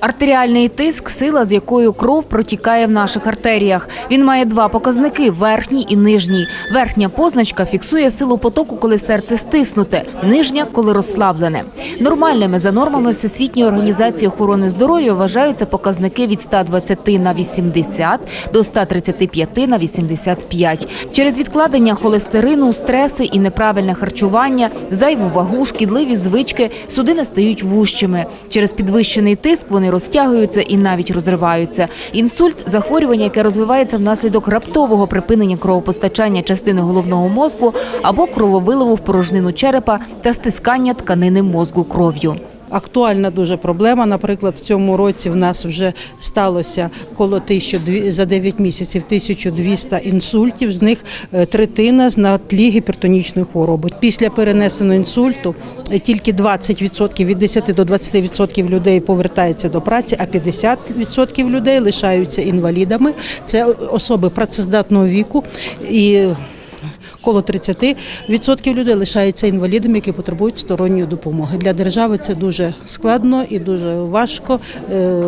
Артеріальний тиск сила, з якою кров протікає в наших артеріях. Він має два показники верхній і нижній. Верхня позначка фіксує силу потоку, коли серце стиснуте, нижня коли розслаблене. Нормальними за нормами Всесвітньої організації охорони здоров'я вважаються показники від 120 на 80 до 135 на 85. Через відкладення холестерину, стреси і неправильне харчування, зайву вагу, шкідливі звички судини стають вущими. Через підвищений тиск вони розтягуються і навіть розриваються. Інсульт захворювання, яке розвивається внаслідок раптового припинення кровопостачання частини головного мозку або крововиливу в порожнину черепа та стискання тканини мозку кров'ю. Актуальна дуже проблема. Наприклад, в цьому році в нас вже сталося коло 1200, за 9 місяців 1200 інсультів, з них е, третина на тлі гіпертонічної хвороби. Після перенесеного інсульту е, тільки 20% від 10 до 20% людей повертаються до праці, а 50% людей лишаються інвалідами. Це особи працездатного віку і коло 30% людей лишаються інвалідами, які потребують сторонньої допомоги. Для держави це дуже складно і дуже важко е,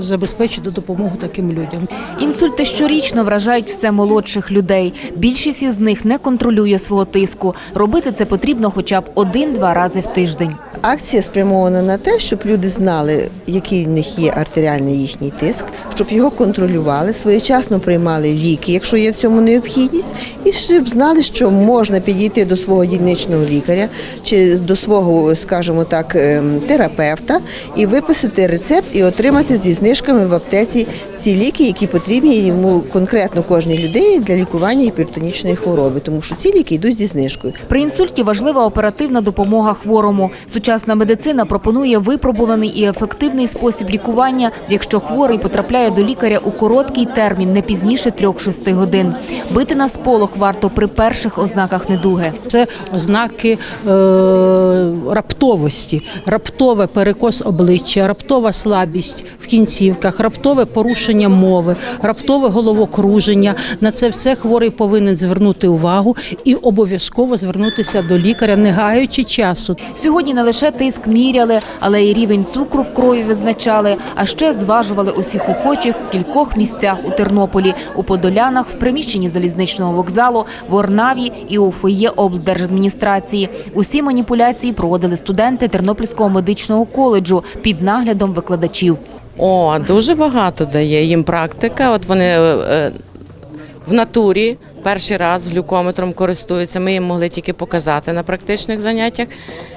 забезпечити допомогу таким людям. Інсульти щорічно вражають все молодших людей. Більшість із них не контролює свого тиску. Робити це потрібно хоча б один-два рази в тиждень. Акція спрямована на те, щоб люди знали, який в них є артеріальний їхній тиск, щоб його контролювали, своєчасно приймали ліки, якщо є в цьому необхідність, і щоб знали, що можна підійти до свого дільничного лікаря чи до свого, скажімо так, ем, терапевта і виписати рецепт і отримати зі знижками в аптеці ці ліки, які потрібні йому конкретно кожній людині для лікування гіпертонічної хвороби, тому що ці ліки йдуть зі знижкою. При інсульті важлива оперативна допомога хворому. Сучасна медицина пропонує випробуваний і ефективний спосіб лікування, якщо хворий потрапляє до лікаря у короткий термін, не пізніше 3-6 годин. Бити на сполох варто при перших ознаках недуги. Це ознаки е, раптовості, раптове перекос обличчя, раптова слабість в кінцівках, раптове порушення мови, раптове головокруження. На це все хворий повинен звернути увагу і обов'язково звернутися до лікаря, не гаючи часу. Сьогодні не лише тиск міряли, але й рівень цукру в крові визначали, а ще зважували усіх охочих в кількох місцях у Тернополі, у Подолянах, в приміщенні залізничного вокзалу, в Орнаві і у фоє облдержадміністрації. Усі маніпуляції проводили студенти Тернопільського медичного коледжу під наглядом викладачів. О, дуже багато дає їм практика. От вони е, в натурі перший раз глюкометром користуються. Ми їм могли тільки показати на практичних заняттях.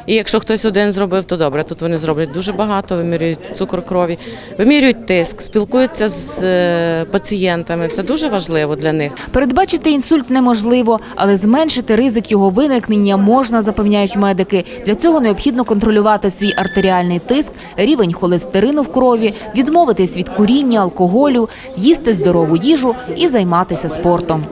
І якщо хтось один зробив, то добре. Тут вони зроблять дуже багато, вимірюють цукор крові, вимірюють тиск, спілкуються з е, пацієнтами. Це дуже важливо для них. Передбачити інсульт неможливо, але зменшити ризик його виникнення можна, запевняють медики. Для цього необхідно контролювати свій артеріальний тиск, рівень холестерину в крові, відмовитись від куріння, алкоголю, їсти здорову їжу і займатися спортом.